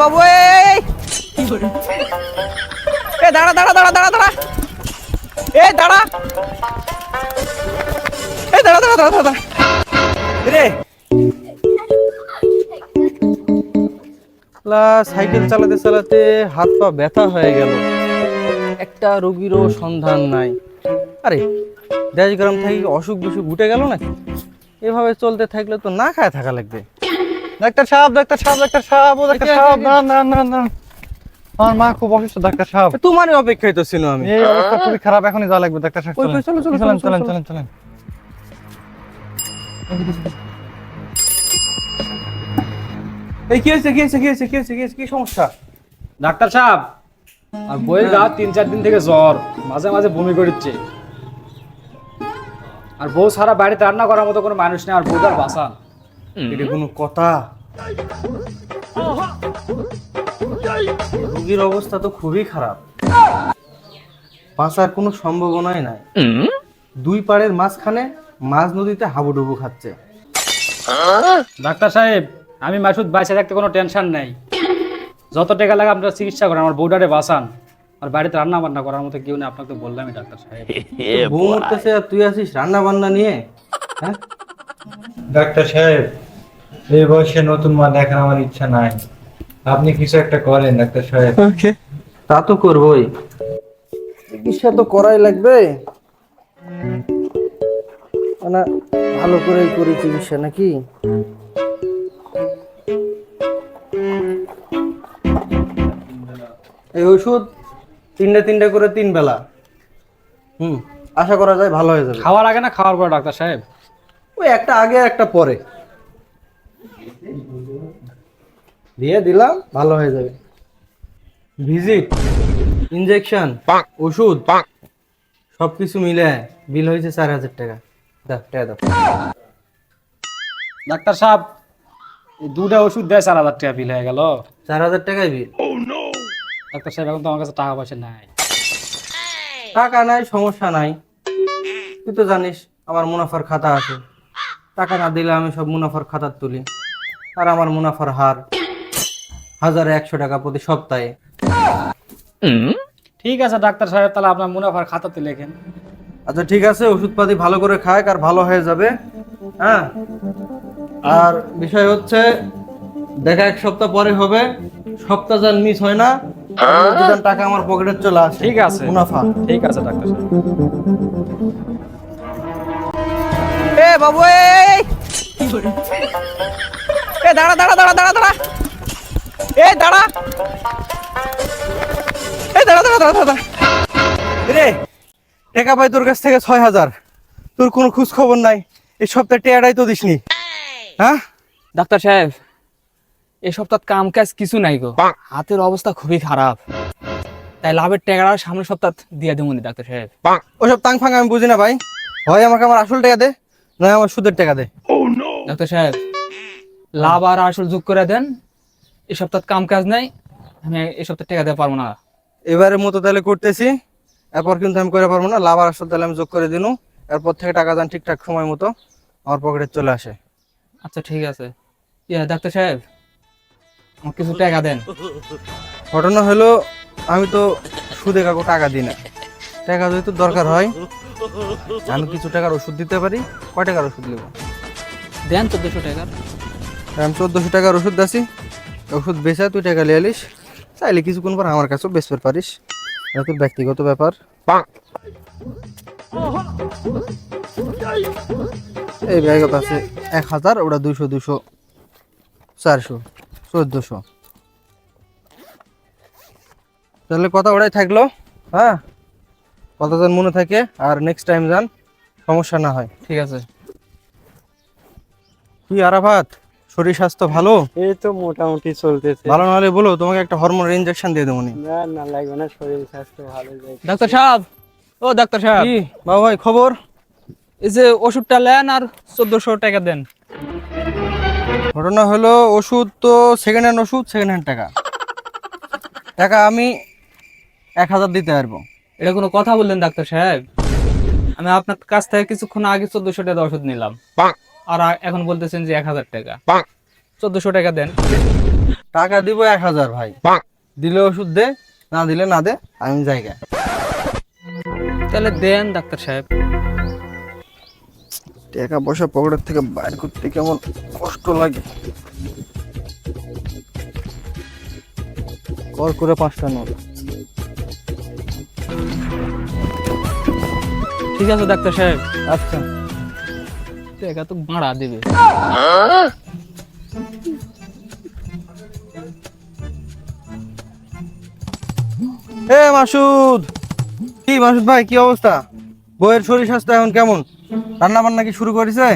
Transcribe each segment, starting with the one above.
বাবু, এই। দাঁড়া দাঁড়া দাঁড়া দাঁড়া দাঁড়া। এ দাঁড়া। এ, দাঁড়া দাঁড়া দাঁড়া দাঁড়া। রে। সাইকেল চালাতে চালাতে হাত পা ব্যথা হয়ে গেল। একটা রোগীরও সন্ধান নাই। আরে দেশ গ্রাম থেকে অসুখ বিসুখ উঠে গেল নাকি? এভাবে চলতে থাকলে তো না খায় থাকা লাগবে। ডাক্তার সাহেব ডাক্তার সাহেব ডাক্তার সাহেব ও ডাক্তার সাহেব না না না না। আমার মা খুব অসুস্থ ডাক্তার সাহেব। তোমারই অপেক্ষায় তো ছিল আমি। এই অবস্থা খুবই খারাপ এখনই যাওয়া লাগবে ডাক্তার সাহেব চলো, চলো, চলেন চলেন চলেন চলেন। এই কি হয়েছে কি হয়েছে কি হয়েছে কি হয়েছে কি হয়েছে কি সমস্যা? ডাক্তার সাহেব আর বইয়ের গা তিন চার দিন থেকে জ্বর মাঝে মাঝে বমি করছে আর বউ সারা বাড়িতে রান্না করার মতো কোনো মানুষ নেই আর বউটার বাসান এটা কোনো কথা? রোগীর অবস্থা তো খুবই খারাপ। বাঁচার কোনো সম্ভাবনাই নাই। দুই পাড়ের মাঝখানে মাঝ নদীতে হাবুডুবু খাচ্ছে। ডাক্তার সাহেব আমি মাসুদ বাইসে থাকতে কোনো টেনশন নেই। যত টাকা লাগে আপনার চিকিৎসা করেন আমার বউটারে বাঁচান। আর বাড়িতে রান্না বান্না করার মতো কেউ নেই আপনাকে তো বললামই ডাক্তার সাহেব। বউ মরতেছে আর তুই আসিস রান্না বান্না নিয়ে? হ্যাঁ? ডাক্তার সাহেব এই বয়সে নতুন মা দেখার আমার ইচ্ছা নাই। আপনি কিছু একটা করেন ডাক্তার সাহেব। তা তো করবই। চিকিৎসা তো করাই লাগবে। না ভালো করেই করি চিকিৎসা নাকি? এই ওষুধ তিনটে তিনটে করে তিন বেলা। হুম আশা করা যায় ভালো হয়ে যাবে। খাওয়ার আগে না খাওয়ার পর ডাক্তার সাহেব? ওই একটা আগে একটা পরে। দিয়ে দিলাম ভালো হয়ে যাবে। ভিজিট ইনজেকশন ওষুধ সবকিছু মিলে বিল হয়েছে চার হাজার টাকা। টাকা দাও। ডাক্তার সাহেব দুটা ওষুধ দেয় চার হাজার টাকা বিল হয়ে গেল। চার হাজার টাকায় বিল। ডাক্তার সাহেব এখন তো আমার কাছে টাকা পয়সা নাই। টাকা নাই সমস্যা নাই। তুই তো জানিস আমার মুনাফার খাতা আছে। টাকা না দিলে আমি সব মুনাফার খাতা তুলি। আর আমার মুনাফার হার হাজারে একশো টাকা প্রতি সপ্তাহে। ঠিক আছে ডাক্তার সাহেব তাহলে আপনার মুনাফার খাতাতে লেখেন। আচ্ছা ঠিক আছে ওষুধপাতি ভালো করে খায় আর ভালো হয়ে যাবে। হ্যাঁ? আর বিষয় হচ্ছে দেখা এক সপ্তাহ পরে হবে সপ্তাহ যান মিস হয় না টাকা আমার পকেটে চলে আসে। ঠিক আছে। মুনাফা। ঠিক আছে ডাক্তার সাহেব। বাবু এই এ দাঁড়া দাঁড়া দাঁড়া দাঁড়া দাঁড়া। এ দাঁড়া। এ দাঁড়া দাঁড়া দাঁড়া দাঁড়া। রে টাকা পাই তোর কাছ থেকে ছয় হাজার। তোর কোনো খোঁজ খবর নাই। এই সপ্তাহে টেয়ারাই তো দিসনি। হ্যাঁ? ডাক্তার সাহেব এই সপ্তাহ কাম কাজ কিছু নাই গো। হাতের অবস্থা খুবই খারাপ। তাই লাভের টাকাটা সামনের সপ্তাহ দিয়ে দেবো ডাক্তার সাহেব। ওসব তাং ফাং আমি বুঝি না ভাই। হয় আমাকে আমার আসল টাকা দে। নয় আমার সুদের টাকা দে। ডাক্তার সাহেব লাভ আর আসল যোগ করে দেন। এই সপ্তাহ কাম কাজ নাই আমি এই সপ্তাহ টাকা দিতে পারব না। এবারের মতো তাহলে করতেছি এরপর কিন্তু আমি করে পারব না। লাভ আর আসল তাহলে আমি যোগ করে দিনু এরপর থেকে টাকা দান ঠিকঠাক সময় মতো আমার পকেটে চলে আসে। আচ্ছা ঠিক আছে। ইয়া ডাক্তার সাহেব আমার কিছু টাকা দেন। ঘটনা হলো আমি তো সুদে কাকু টাকা দিই না। টাকা যদি দরকার হয় আমি কিছু টাকার ওষুধ দিতে পারি? কয় টাকার ওষুধ নেব? দেন চোদ্দশো টাকার। আমি চোদ্দোশো টাকার ওষুধ দাসি। ওষুধ বেচা তুই টাকা লিয়ে আলিস চাইলে কিছুক্ষণ পর আমার কাছেও বেচতে পারিস। এটা তোর ব্যক্তিগত ব্যাপার। এই ব্যাগত আছে এক হাজার ওটা দুশো দুশো চারশো চোদ্দোশো। তাহলে কথা ওটাই থাকল হ্যাঁ? কথা যেন মনে থাকে আর নেক্সট টাইম যান সমস্যা না হয়। ঠিক আছে? কি আরাফাত? শরীর স্বাস্থ্য ভালো? এই তো মোটামুটি চলতেছে। ভালো না হলে বলো তোমাকে একটা হরমোন ইনজেকশন দিয়ে দেবো না। না লাগবে না শরীর স্বাস্থ্য ভালো ডাক্তার সাহেব! ও ডাক্তার সাহেব! কি? বাবু ভাই খবর? এই যে ওষুধটা নেন আর চোদ্দশো টাকা দেন। ঘটনা হলো ওষুধ তো সেকেন্ড হ্যান্ড ওষুধ সেকেন্ড হ্যান্ড টাকা। টাকা আমি এক হাজার দিতে পারব। এটা কোনো কথা বললেন ডাক্তার সাহেব? আমি আপনার কাছ থেকে কিছুক্ষণ আগে চোদ্দশো টাকা ওষুধ নিলাম। আর এখন বলতেছেন যে এক হাজার টাকা। চোদ্দশো টাকা দেন। টাকা দিব এক হাজার ভাই। দিলে ওষুধ দে না দিলে না দে আমি জায়গা তাহলে দেন ডাক্তার সাহেব। টাকা পয়সা পকেটের থেকে বাইর করতে কেমন কষ্ট লাগে। কর করে পাঁচটা নোট। ঠিক আছে ডাক্তার সাহেব। আচ্ছা। টাকা তো বাড়া দেবে। এ মাসুদ! কি মাসুদ ভাই কি অবস্থা? বইয়ের শরীর স্বাস্থ্য এখন কেমন? রান্না বান্না কি শুরু করেছে?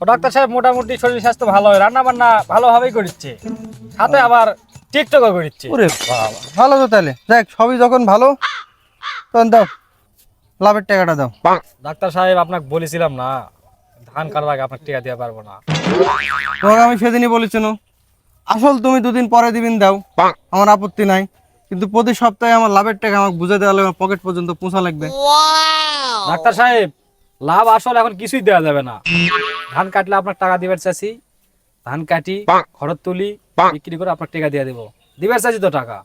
ও ডাক্তার সাহেব মোটামুটি শরীর স্বাস্থ্য ভালো হয়। রান্না বান্না ভালোভাবেই করছে সাথে আবার টিকটকও করছে ওরে বাবা ভালো তো তাহলে। দেখ সবই যখন ভালো তখন দাও। লাভের টাকাটা দাও। ডাক্তার সাহেব আপনাকে বলেছিলাম না ধান কাটার আগে আপনাকে টিকা দিতে পারব না। তোমাকে আমি সেদিনই বলেছিল আসল তুমি দুদিন পরে দিবিন দাও। আমার আপত্তি নাই। কিন্তু প্রতি সপ্তাহে আমার লাভের টাকা আমাকে বুঝে দেওয়া লাগবে পকেট পর্যন্ত পৌঁছা লাগবে। ডাক্তার সাহেব লাভ আসলে এখন কিছুই দেওয়া যাবে না। ধান কাটলে আপনার টাকা দিবার চাষি ধান কাটি খরচ তুলি বিক্রি করে আপনার টাকা দিয়ে দেবো। দিবার চাষি তো টাকা।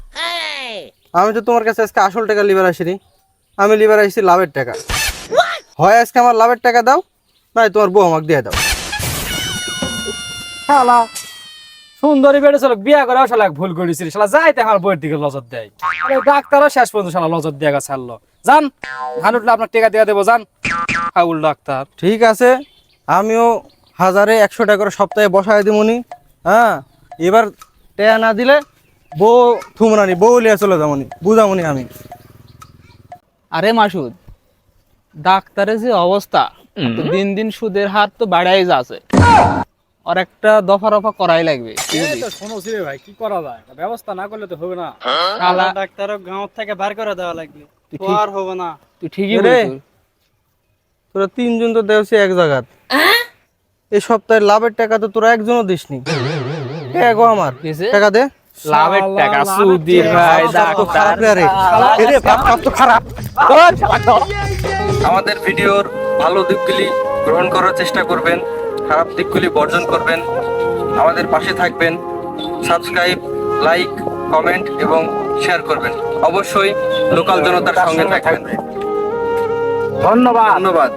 আমি তো তোমার কাছে আজকে আসল টাকা লিবার আসিনি। আমি লিবার আসছি লাভের টাকা। হয় আজকে আমার লাভের টাকা দাও নাই তোমার বউ আমাকে দিয়ে দাও। শালা সুন্দরী বেড়ে চলো বিয়া করে শালা ভুল করেছিল। শালা যাইতে আমার বইয়ের দিকে নজর দেয়। ডাক্তারও শেষ পর্যন্ত শালা নজর দিয়ে ছাড়লো। যান ধান উঠলে আপনার টাকা দিয়ে দেবো যান ফাউল ডাক্তার। ঠিক আছে আমিও হাজারে একশো টাকা করে সপ্তাহে বসায় দিমনি হ্যাঁ? এবার টাকা না দিলে বউ থুমরানি বউ লিয়ে চলে যাবনি বুঝামনি আমি। আরে মাসুদ ডাক্তারের যে অবস্থা দিন দিন সুদের হার তো বাড়াই যাচ্ছে। আর একটা দফা রফা করাই লাগবে শোনো ভাই কি করা যায়? ব্যবস্থা না করলে তো হবে না। শালা, ডাক্তারও গাঁও থেকে বার করে দেওয়া লাগবে। তুই তো আর হবে না। তুই ঠিকই রে। তোরা তিনজন তো দেওছি এক জায়গাত। এই সপ্তাহে লাভের টাকা তো তোরা একজনও দিসনি। এ আমার। টাকা দে। লাভের টাকা সুদির ভাই খারাপ রে বাপ তো খারাপ। আমাদের ভিডিওর ভালো দিকগুলি গ্রহণ করার চেষ্টা করবেন খারাপ দিকগুলি বর্জন করবেন আমাদের পাশে থাকবেন সাবস্ক্রাইব লাইক কমেন্ট এবং শেয়ার করবেন। অবশ্যই লোকাল জনতার সঙ্গে থাকবেন। ধন্যবাদ। ধন্যবাদ।